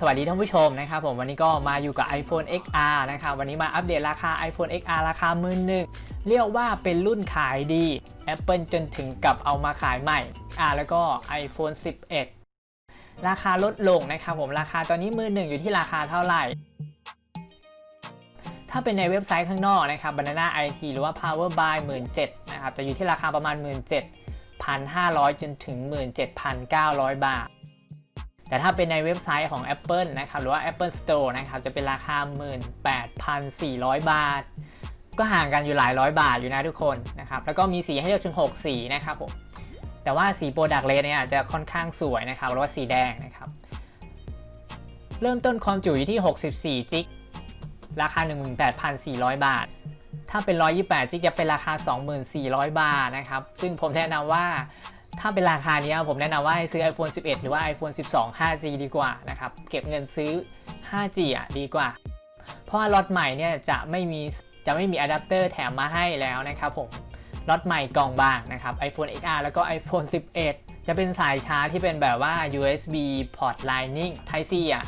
สวัสดีท่านผู้ชมนะครับผมวันนี้ก็มาอยู่กับ iPhone XR นะครับวันนี้มาอัปเดตราคา iPhone XR ราคามือหนึ่งเรียกว่าเป็นรุ่นขายดี Apple จนถึงกับเอามาขายใหม่อ่าแล้วก็ iPhone 11 ราคาลดลงนะครับผมราคาตอนนี้มือหนึ่งอยู่ที่ราคาเท่าไหร่ ถ้าเป็นในเว็บไซต์ข้างนอกนะครับ Banana IT หรือว่า Power by 17,000นะครับ จะอยู่ที่ราคาประมาณ 17,500 จนถึง 17,900 บาท แต่ถ้าเป็นในเว็บไซต์ของ Apple นะครับ หรือว่า Apple Store นะครับ จะเป็นราคา 18,400 บาท ก็ห่างกันอยู่หลายร้อยบาทอยู่นะทุกคนนะครับ แล้วก็มีสีให้เลือกถึง 6 สีนะครับผม แต่ว่าสีโปรดักเลสเนี่ยจะค่อนข้างสวยนะครับ หรือว่าสีแดงนะครับ เริ่มต้นความจุอยู่ที่ 64 จิก ราคา 18,400 บาท ถ้าเป็น 128จิกจะเป็นราคา 24,000 บาทนะครับ ซึ่งผมแนะนำว่าถ้าเป็นราคานี้ผมแนะนำว่าให้ซื้อ iPhone 11 หรือว่า iPhone 12 5G ดีกว่านะครับ เก็บเงินซื้อ 5G อะดีกว่า เพราะว่าล็อตใหม่เนี่ยจะไม่มีจะไม่มีอะแดปเตอร์แถมมาให้แล้วนะครับผมล็อตใหม่กล่องบางนะครับ iPhone XR แล้วก็ iPhone 11 จะเป็นสายชาร์จที่เป็นแบบว่า USB port Lightning Type C อะ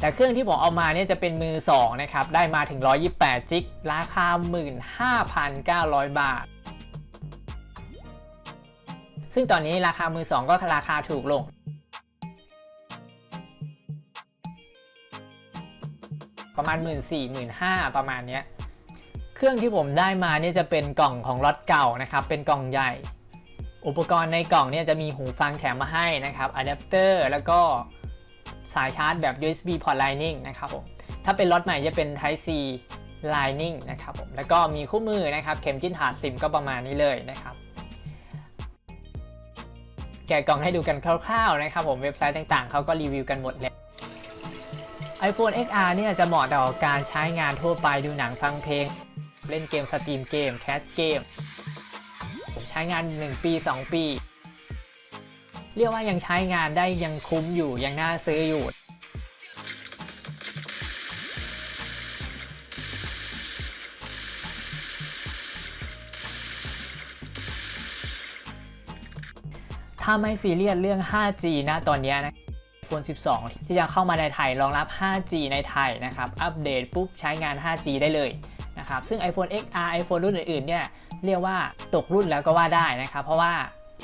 แต่เครื่องที่ผมเอามาเนี่ยจะเป็นมือ 2 นะครับ ได้มาถึง 128 จิก ราคา 15,900 บาท ซึ่งตอนนี้ราคามือ 2 ก็ราคาถูกลงประมาณ 1 4 0 0 0 1 5ประมาณเนี้ย เครื่องที่ผมได้มาเนี่ยจะเป็นกล่องของล็อตเก่านะครับ เป็นกล่องใหญ่ อุปกรณ์ในกล่องเนี่ยจะมีหูฟังแถมมาให้นะครับอะแดปเตอร์แล้วก็ สายชาร์จแบบ USB port Lightning นะครับผม ถ้าเป็นล็อตใหม่จะเป็น Type C Lightning นะครับผม แล้วก็มีคู่มือนะครับ เข็มจิ้นถาดซิมก็ประมาณนี้เลยนะครับ แกะกล่องให้ดูกันคร่าวๆนะครับผม เว็บไซต์ต่างๆ เขาก็รีวิวกันหมดเลย iPhone XR เนี่ยจะเหมาะต่อการใช้งานทั่วไปดูหนังฟังเพลง เล่นเกมสตรีมเกมแคสเกม ผมใช้งาน 1 ปี 2 ปี เรียกว่ายังใช้งานได้ยังคุ้มอยู่ยังน่าซื้ออยู่ถ้าไม่ซีเรียสเรื่อง 5G นะตอนนี้นะ iPhone 12 ที่จะเข้ามาในไทยรองรับ 5G ในไทยนะครับ อัปเดตปุ๊บใช้งาน 5G ได้เลยนะครับ ซึ่ง iPhone XR iPhone รุ่นอื่นๆ เนี่ย เรียกว่าตกรุ่นแล้วก็ว่าได้นะครับ เพราะว่า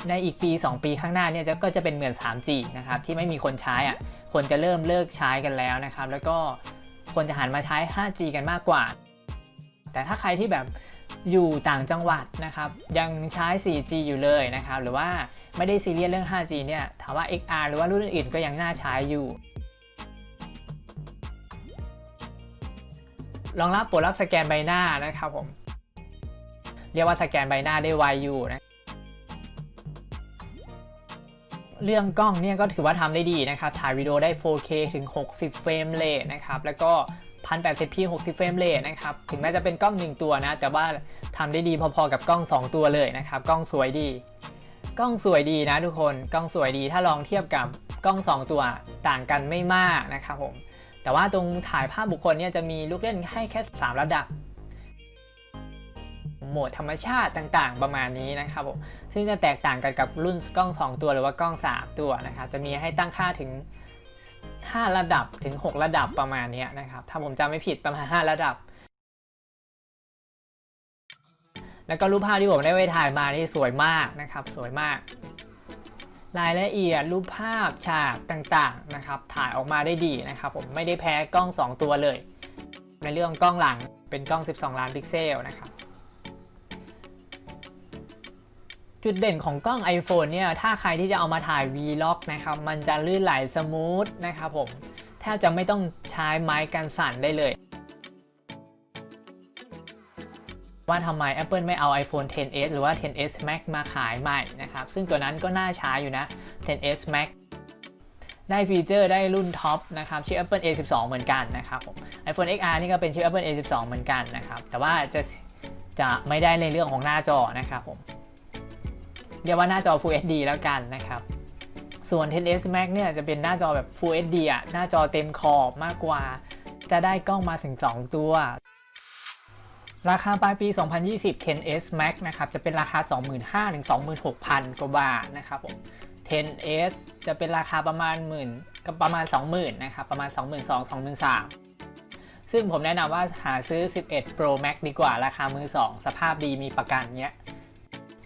ในอีกปี 2 ปีข้างหน้าเนี่ยจะก็จะเป็นเหมือน 3G นะครับที่ไม่มีคนใช้อะคนจะเริ่มเลิกใช้กันแล้วนะครับแล้วก็คนจะหันมาใช้ 5G กันมากกว่า แต่ถ้าใครที่แบบอยู่ต่างจังหวัดนะครับยังใช้ 4G อยู่เลยนะครับหรือว่าไม่ได้ซีเรียสเรื่อง 5G เนี่ยถามว่า XR หรือว่ารุ่นอื่นก็ยังน่าใช้อยู่รองรับปลดล็อกสแกนใบหน้านะครับผมเรียกว่าสแกนใบหน้าได้ไวอยู่นะ เรื่องกล้องเนี่ยก็ถือว่าทำได้ดีนะครับ ถ่ายวิดีโอได้ 4K ถึง 60 เฟรมเรทนะครับ แล้วก็ 1080p 60 เฟรมเรทนะครับ ถึงแม้จะเป็นกล้อง 1 ตัวนะ แต่ว่าทำได้ดีพอๆกับกล้อง 2 ตัวเลยนะครับ กล้องสวยดี กล้องสวยดีนะทุกคน กล้องสวยดี ถ้าลองเทียบกับกล้อง 2 ตัวต่างกันไม่มากนะครับผม แต่ว่าตรงถ่ายภาพบุคคลเนี่ยจะมีลูกเล่นให้แค่ 3 ระดับ โหมดธรรมชาติต่างๆ ประมาณนี้นะครับผมซึ่งจะแตกต่างกันกับรุ่นกล้อง 2 ตัวหรือว่ากล้อง 3 ตัวนะครับจะมีให้ตั้งค่าถึง 5 ระดับถึง 6 ระดับประมาณนี้นะครับถ้าผมจำไม่ผิดประมาณ 5 ระดับ แล้วก็รูปภาพที่ผมได้ไปถ่ายมานี่สวยมากนะครับสวยมากรายละเอียดรูปภาพฉากต่างๆนะครับถ่ายออกมาได้ดีนะครับผมไม่ได้แพ้กล้อง 2 ตัวเลย ในเรื่องกล้องหลังเป็นกล้อง 12 ล้านพิกเซลนะครับ จุดเด่นของกล้อง iPhone เนี่ยถ้าใครที่จะเอามาถ่าย Vlog นะครับมันจะลื่นไหลสมูทนะครับผมแทบจะไม่ต้องใช้ไม้กันสั่นได้เลย ว่าทำไม Apple ไม่เอา iPhone 10s หรือว่า 10s Max มาขายใหม่นะครับซึ่งตัวนั้นก็น่าใช้อยู่นะ 10s Max ได้ฟีเจอร์ได้รุ่นท็อปนะครับชื่อ Apple A12 เหมือนกันนะครับผม iPhone XR นี่ก็เป็นชื่อ Apple A12 เหมือนกันนะครับแต่ว่าจะจะไม่ได้ในเรื่องของหน้าจอนะครับผม เรียกว่าหน้าจอ Full HD แล้วกันนะครับ ส่วน 10s Max เนี่ยจะเป็นหน้าจอแบบ Full HD อะ หน้าจอเต็มขอบมากกว่า จะได้กล้องมาถึง 2 ตัว ราคาปลายปี 2020 10s Max นะครับจะเป็นราคา 25,000ถึง26,000 กว่าบาทนะครับผม 10s จะเป็นราคาประมาณหมื่นกับประมาณ 20,000นะครับประมาณ 22,000 23,000ซึ่งผมแนะนำว่าหาซื้อ 11 Pro Max ดีกว่าราคามือ 2 สภาพดีมีประกันเนี้ย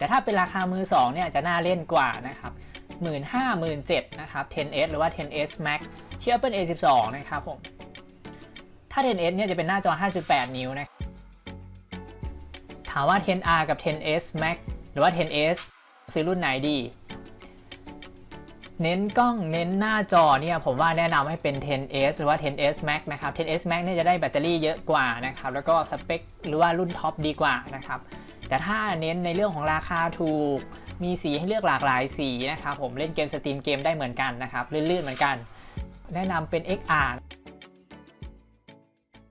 แต่ถ้าเป็นราคามือ2เนี่ยจะน่าเล่นกว่านะครับ15,000 17,000นะครับ 10s หรือว่า 10s Max ที่ Apple A12 นะครับผม ถ้า 10s เนี่ยจะเป็นหน้าจอ 58 นิ้วนะ ถามว่า 10R กับ 10s Max หรือว่า 10s ซื้อรุ่นไหนดี เน้นกล้องเน้นหน้าจอเนี่ยผมว่าแนะนำให้เป็น 10s หรือว่า 10s Max นะครับ 10s Max เนี่ยจะได้แบตเตอรี่เยอะกว่านะครับ แล้วก็สเปคหรือว่ารุ่นท็อปดีกว่านะครับ แต่ถ้าเน้นในเรื่องของราคาถูก มีสีให้เลือกหลากหลายสีนะครับผมเล่นเกมสตรีมเกมได้เหมือนกันนะครับลื่นๆเหมือนกัน แนะนำเป็น XR